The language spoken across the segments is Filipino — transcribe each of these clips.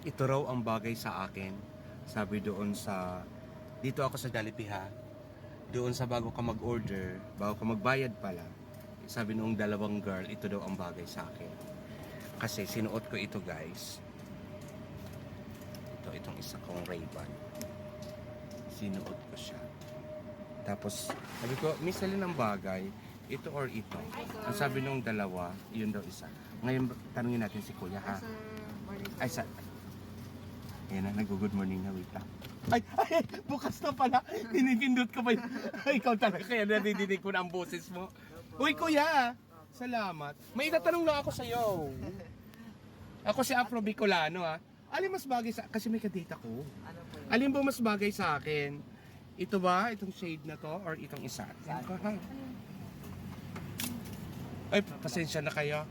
ito raw ang bagay sa akin. Sabi doon sa, dito ako sa Jollibee ha. Doon sa bago ka mag-order, bago ka magbayad pala. Sabi noong dalawang girl, ito daw ang bagay sa akin. Kasi sinuot ko ito guys. Ito, itong isa kong Ray-Ban. Sinuot ko siya. Tapos, sabi ko, miss alin ang bagay? Ito or ito? Ang sabi nung dalawa, yun daw isa. Ngayon, tanungin natin si Kuya ha. Ay, sa... Ayan na, nag-good morning na, wait lang. Ay, ay, bukas na pala. Pinipindot ko pa yun. Ay, ikaw talaga, kaya nadidinig ko na ang boses mo. Uy, kuya, salamat. May itatanong lang ako sa'yo. Ako si Afro Bicolano, ha. Alin mas bagay sa... Kasi may kadate ako. Ano po yun? Alin ba mas bagay sa akin? Ito ba? Itong shade na to? Or itong isa? Ko, ha? Ay, pasensya na kayo.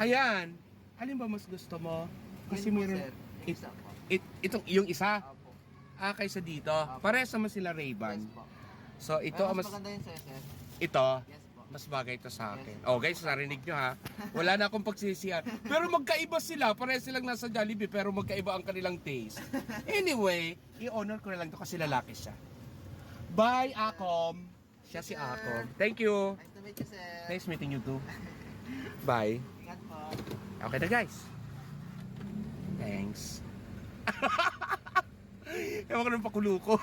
Ayan. Alin ba mas gusto mo? Kasi Yun po, meron... sir. It, Isa po. it, itong, yung isa? Opo. Ah, kaysa dito. Apo. Parehas naman sila Ray-Ban. Yes po. So, ito, Pero mas, mas maganda yun sir, sir. ito, Yes po. mas bagay ito sa akin. Oh, guys, narinig nyo ha. Wala na akong pagsisiyan. Pero magkaiba sila. Parehas silang nasa Jollibee, pero magkaiba ang kanilang taste. Anyway, i-honor ko na lang to kasi lalaki siya. Bye, Akom. Siya si Akom. Thank you. Nice to meet you, sir. Nice meeting you too. Bye. Ingat po. Okay na guys. Thanks. Ewan ko ng pakulo ko.